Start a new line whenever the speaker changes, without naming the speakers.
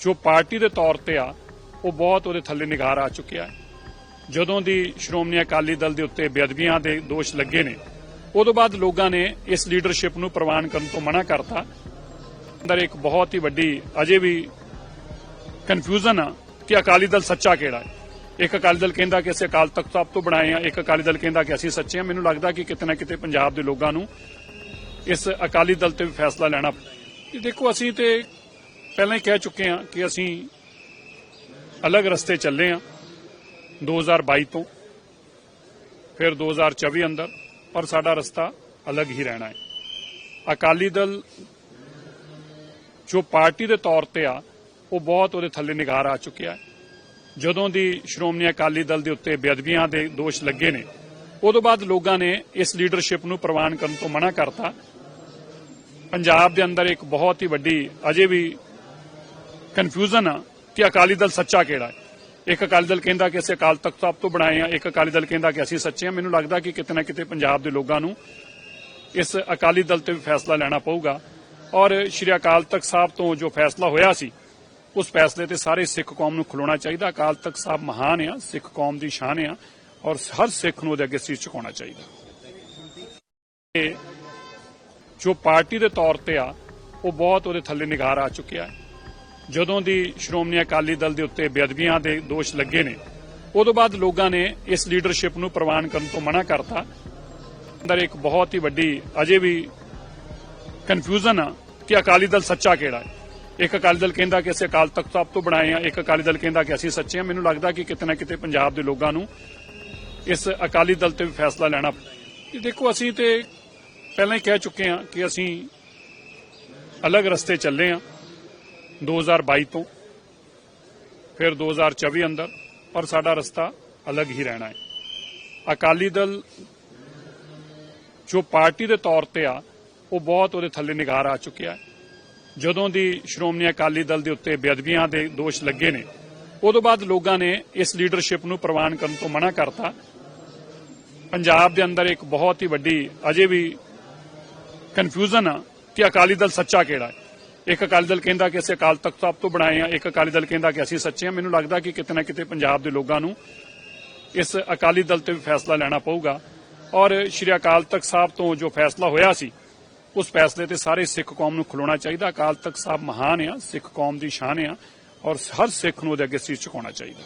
ਜੋ ਪਾਰਟੀ ਦੇ ਤੌਰ ਤੇ ਆ, ਉਹ ਬਹੁਤ ਉਹਦੇ ਥੱਲੇ ਨਿਗਾਰ ਆ ਚੁੱਕਿਆ ਹੈ। ਜਦੋਂ ਦੀ ਸ਼੍ਰੋਮਣੀ ਅਕਾਲੀ ਦਲ ਦੇ ਉੱਤੇ ਬੇਅਦਬੀਆਂ ਦੇ ਦੋਸ਼ ਲੱਗੇ ਨੇ, ਉਦੋਂ ਬਾਅਦ ਲੋਕਾਂ ਨੇ ਇਸ ਲੀਡਰਸ਼ਿਪ ਨੂੰ ਪ੍ਰਵਾਨ ਕਰਨ ਤੋਂ ਮਨਾ ਕਰਤਾ। ਅੰਦਰ ਇੱਕ ਬਹੁਤ ਹੀ ਵੱਡੀ, ਅਜੇ ਵੀ ਕਨਫਿਊਜ਼ਨ ਆ ਕਿ ਅਕਾਲੀ ਦਲ ਸੱਚਾ ਕਿਹੜਾ ਹੈ। ਇੱਕ ਅਕਾਲੀ ਦਲ ਕਹਿੰਦਾ ਕਿ ਅਸੀਂ ਅਕਾਲ ਤਖਤ ਸਾਹਿਬ ਤੋਂ ਬਣਾਏ ਆ, ਇੱਕ ਅਕਾਲੀ ਦਲ ਕਹਿੰਦਾ ਕਿ ਅਸੀਂ ਸੱਚੇ ਆ। ਮੈਨੂੰ ਲੱਗਦਾ ਕਿ ਕਿਤੇ ਨਾ ਕਿਤੇ ਪੰਜਾਬ ਦੇ ਲੋਕਾਂ ਨੂੰ ਇਸ ਅਕਾਲੀ ਦਲ ਤੇ ਵੀ ਫੈਸਲਾ ਲੈਣਾ ਇਹ ਦੇਖੋ, ਅਸੀਂ ਤੇ ਪਹਿਲਾਂ ਹੀ ਕਹਿ ਚੁੱਕੇ ਹਾਂ ਕਿ ਅਸੀਂ ਅਲੱਗ ਰਸਤੇ ਚੱਲੇ ਹਾਂ 2022 ਤੋਂ, ਫਿਰ 2024 ਅੰਦਰ, ਪਰ ਸਾਡਾ ਰਸਤਾ ਅਲੱਗ ਹੀ ਰਹਿਣਾ ਹੈ। ਅਕਾਲੀ ਦਲ ਜੋ ਪਾਰਟੀ ਦੇ ਤੌਰ ਤੇ ਆ, ਉਹ ਬਹੁਤ ਉਹਦੇ ਥੱਲੇ ਨਿਗਾਰ ਆ ਚੁੱਕਿਆ ਹੈ। ਜਦੋਂ ਦੀ ਸ਼੍ਰੋਮਣੀ ਅਕਾਲੀ ਦਲ ਦੇ ਉੱਤੇ ਬੇਅਦਬੀਆਂ ਦੇ ਦੋਸ਼ ਲੱਗੇ ਨੇ, ਉਦੋਂ ਬਾਅਦ ਲੋਕਾਂ ਨੇ ਇਸ ਲੀਡਰਸ਼ਿਪ ਨੂੰ ਪ੍ਰਵਾਨ ਕਰਨ ਤੋਂ ਮਨਾ ਕਰਤਾ। ਪੰਜਾਬ ਦੇ ਅੰਦਰ ਇੱਕ ਬਹੁਤ ਹੀ ਵੱਡੀ, ਅਜੇ ਵੀ ਕਨਫਿਊਜ਼ਨ ਆ ਕਿ ਅਕਾਲੀ ਦਲ ਸੱਚਾ ਕਿਹੜਾ ਹੈ? ਇੱਕ ਅਕਾਲੀ ਦਲ ਕਹਿੰਦਾ ਕਿ ਅਸੀਂ ਅਕਾਲ ਤਖਤ ਸਾਹਿਬ ਤੋਂ ਬਣਾਏ ਆ, ਇੱਕ ਅਕਾਲੀ ਦਲ ਕਹਿੰਦਾ ਕਿ ਅਸੀਂ ਸੱਚੇ ਆ। ਮੈਨੂੰ ਲੱਗਦਾ ਕਿ ਕਿਤੇ ਨਾ ਕਿਤੇ ਪੰਜਾਬ ਦੇ ਲੋਕਾਂ ਨੂੰ ਇਸ ਅਕਾਲੀ ਦਲ ਤੇ ਵੀ ਫੈਸਲਾ ਲੈਣਾ ਪਊਗਾ। ਔਰ ਸ਼੍ਰੀ ਅਕਾਲ ਤਖਤ ਸਾਹਿਬ ਤੋਂ ਜੋ ਫੈਸਲਾ ਹੋਇਆ ਸੀ, ਉਸ ਫੈਸਲੇ ਤੇ ਸਾਰੇ ਸਿੱਖ ਕੌਮ ਨੂੰ ਖਲੋਣਾ ਚਾਹੀਦਾ। ਅਕਾਲ ਤਖਤ ਸਾਹਿਬ ਮਹਾਨ ਆ, ਸਿੱਖ ਕੌਮ ਦੀ ਸ਼ਾਨ ਆ ਔਰ ਹਰ ਸਿੱਖ ਨੂੰ ਉਹਦੇ ਅੱਗੇ ਸੀਸ ਝੁਕਾਉਣਾ ਚਾਹੀਦਾ। ਜੋ ਪਾਰਟੀ ਦੇ ਤੌਰ ਤੇ ਆ, ਉਹ ਬਹੁਤ ਉਹਦੇ ਥੱਲੇ ਨਿਗਾਰ ਆ ਚੁੱਕਿਆ ਹੈ। ਜਦੋਂ ਦੀ ਸ਼੍ਰੋਮਣੀ ਅਕਾਲੀ ਦਲ ਦੇ ਉੱਤੇ ਬੇਅਦਬੀਆਂ ਦੇ ਦੋਸ਼ ਲੱਗੇ ਨੇ, ਉਦੋਂ ਬਾਅਦ ਲੋਕਾਂ ਨੇ ਇਸ ਲੀਡਰਸ਼ਿਪ ਨੂੰ ਪ੍ਰਵਾਨ ਕਰਨ ਤੋਂ ਮਨਾ ਕਰਤਾ। ਅੰਦਰ ਇੱਕ ਬਹੁਤ ਹੀ ਵੱਡੀ, ਅਜੇ ਵੀ ਕਨਫਿਊਜ਼ਨ ਆ ਕਿ ਅਕਾਲੀ ਦਲ ਸੱਚਾ ਕਿਹੜਾ ਹੈ। ਇੱਕ ਅਕਾਲੀ ਦਲ ਕਹਿੰਦਾ ਕਿ ਅਸੀਂ ਅਕਾਲ ਤਖਤ ਸਾਹਿਬ ਤੋਂ ਬਣਾਏ ਆ, ਇੱਕ ਅਕਾਲੀ ਦਲ ਕਹਿੰਦਾ ਕਿ ਅਸੀਂ ਸੱਚੇ ਆ। ਮੈਨੂੰ ਲੱਗਦਾ ਕਿ ਕਿਤੇ ਨਾ ਕਿਤੇ ਪੰਜਾਬ ਦੇ ਲੋਕਾਂ ਨੂੰ ਇਸ ਅਕਾਲੀ ਦਲ ਤੇ ਵੀ ਫੈਸਲਾ ਲੈਣਾ ਇਹ ਦੇਖੋ, ਅਸੀਂ ਤੇ ਪਹਿਲਾਂ ਹੀ ਕਹਿ ਚੁੱਕੇ ਹਾਂ ਕਿ ਅਸੀਂ ਅਲੱਗ ਰਸਤੇ ਚੱਲੇ ਹਾਂ 2022 ਤੋਂ ਫਿਰ 2024 ਅੰਦਰ, ਪਰ ਸਾਡਾ ਰਸਤਾ ਅਲੱਗ ਹੀ ਰਹਿਣਾ ਹੈ। ਅਕਾਲੀ ਦਲ ਜੋ ਪਾਰਟੀ ਦੇ ਤੌਰ ਤੇ ਆ, ਉਹ ਬਹੁਤ ਉਹਦੇ ਥੱਲੇ ਨਿਗਾਰ ਆ ਚੁੱਕਿਆ ਹੈ। ਜਦੋਂ ਦੀ ਸ਼੍ਰੋਮਣੀ ਅਕਾਲੀ ਦਲ ਦੇ ਉੱਤੇ ਬੇਅਦਬੀਆਂ ਦੇ ਦੋਸ਼ ਲੱਗੇ ਨੇ, ਉਦੋਂ ਬਾਅਦ ਲੋਕਾਂ ਨੇ ਇਸ ਲੀਡਰਸ਼ਿਪ ਨੂੰ ਪ੍ਰਵਾਨ ਕਰਨ ਤੋਂ ਮਨਾ ਕਰਤਾ। ਪੰਜਾਬ ਦੇ ਅੰਦਰ ਇੱਕ ਬਹੁਤ ਹੀ ਵੱਡੀ, ਅਜੇ ਵੀ ਕਨਫਿਊਜ਼ਨ ਆ ਕਿ ਅਕਾਲੀ ਦਲ ਸੱਚਾ ਕਿਹੜਾ ਹੈ। ਇੱਕ ਅਕਾਲੀ ਦਲ ਕਹਿੰਦਾ ਕਿ ਅਸੀਂ ਅਕਾਲ ਤਖਤ ਸਾਹਿਬ ਤੋਂ ਬਣਾਏ ਆ, ਇੱਕ ਅਕਾਲੀ ਦਲ ਕਹਿੰਦਾ ਕਿ ਅਸੀਂ ਸੱਚੇ ਆ। ਮੈਨੂੰ ਲੱਗਦਾ ਕਿ ਕਿਤੇ ਨਾ ਕਿਤੇ ਪੰਜਾਬ ਦੇ ਲੋਕਾਂ ਨੂੰ ਇਸ ਅਕਾਲੀ ਦਲ ਤੇ ਵੀ ਫੈਸਲਾ ਲੈਣਾ ਪਊਗਾ। ਔਰ ਸ਼੍ਰੀ ਅਕਾਲ ਤਖਤ ਸਾਹਿਬ ਤੋਂ ਜੋ ਫੈਸਲਾ ਹੋਇਆ ਸੀ, ਉਸ ਫੈਸਲੇ ਤੇ ਸਾਰੇ ਸਿੱਖ ਕੌਮ ਨੂੰ ਖਲੋਣਾ ਚਾਹੀਦਾ। ਅਕਾਲ ਤਖਤ ਸਾਹਿਬ ਮਹਾਨ ਆ, ਸਿੱਖ ਕੌਮ ਦੀ ਸ਼ਾਨ ਆ, ਔਰ ਹਰ ਸਿੱਖ ਨੂੰ ਉਹਦੇ ਅੱਗੇ ਸੀਸ ਝੁਕਾਉਣਾ ਚਾਹੀਦਾ।